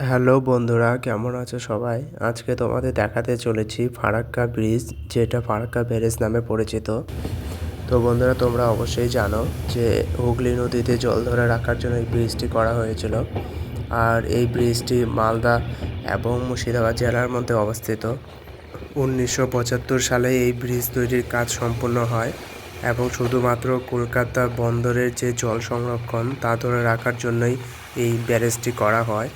Hello বন্ধুরা, কেমন আছো সবাই? আজকে তোমাদের দেখাতে চলেছি ফারাক্কা ব্রিজ, যেটা ফারাক্কা ব্যারেজ নামে পরিচিত। তো বন্ধুরা, তোমরা অবশ্যই জানো যে হুগলি নদীতে জল ধরে রাখার জন্য এই ব্রিজটি করা হয়েছিল। আর এই ব্রিজটি মালদা এবং মুর্শিদাবাদ জেলার মধ্যে অবস্থিত। উনিশশো পঁচাত্তর সালে এই ব্রিজ তৈরির কাজ সম্পূর্ণ হয় এবং শুধুমাত্র কলকাতা বন্দরের যে জল সংরক্ষণ তা ধরে রাখার জন্যই এই ব্যারেজটি করা হয়।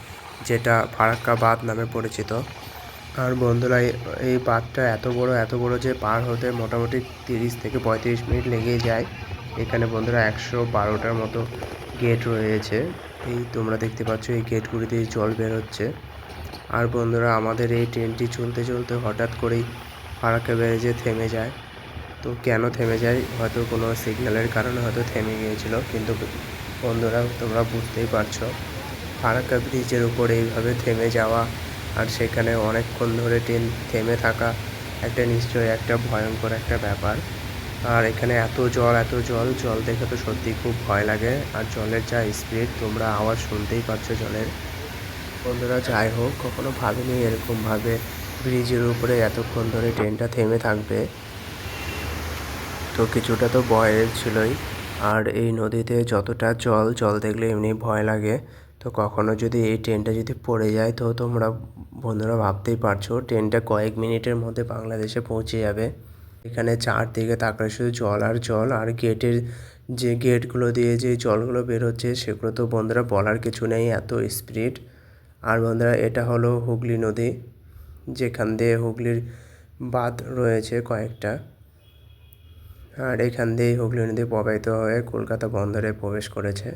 যেটা ফারাক্কা বাঁধ নামে পরিচিত। আর বন্ধুরা, এই- বাঁধটা এত বড় এত বড় যে পার হতে মোটামুটি তিরিশ থেকে পঁয়ত্রিশ মিনিট লেগেই যায়। এখানে বন্ধুরা একশো বারোটার মতো গেট রয়েছে। এই তোমরা দেখতে পাচ্ছ, এই গেটগুলি দিয়ে জল বেরোচ্ছে আর বন্ধুরা, আমাদের এই ট্রেনটি চলতে চলতে হঠাৎ করেই ফারাক্কা ব্যারেজে থেমে যায়। তো কেন থেমে যায়? হয়তো কোনো সিগন্যালের কারণে হয়তো থেমে গিয়েছিল, কিন্তু বন্ধুরা, তোমরা বুঝতেই পারছ। ফারাক্কা ব্রিজের উপরে এইভাবে থেমে যাওয়া আর সেখানে অনেকক্ষণ ধরে ট্রেন থেমে থাকা একটা নিশ্চয়ই একটা ভয়ঙ্কর একটা ব্যাপার। আর এখানে এত জল এত জল জল দেখে তো সত্যি খুব ভয় লাগে। আর জলের যা স্পিড, তোমরা আওয়াজ শুনতেই পাচ্ছ জলের। বন্ধুরা, যাই হোক, কখনো ভাবিনি এরকমভাবে ব্রিজের উপরে এতক্ষণ ধরে ট্রেনটা থেমে থাকবে। তো কিছুটা তো ভয়ের ছিলই। আর এই নদীতে যতটা জল জল দেখলে এমনি ভয় লাগে। তো কখনো যদি এই ট্রেনটা যদি পড়ে যায়, তো তোমরা বন্ধুরা ভাবতেই পারছ ট্রেনটা কয়েক মিনিটের মধ্যে বাংলাদেশে পৌঁছে যাবে। এখানে চারদিকে তাকালে শুধু জল আর জল, আর গেটের যে গেটগুলো দিয়ে যে জলগুলো বেরোচ্ছে সেগুলো তো বন্ধুরা বলার কিছু নেই, এত স্পিড আর বন্ধুরা, এটা হলো হুগলি নদী, যেখান দিয়ে হুগলির বাঁধ রয়েছে কয়েকটা। আর এখান দিয়েই হুগলি নদী প্রবাহিত হয়ে কলকাতা বন্দরে প্রবেশ করেছে।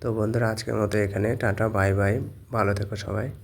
তো বন্ধুরা, আজকের মতো এখানে। Tata, bye bye. ভালো থেকো সবাই।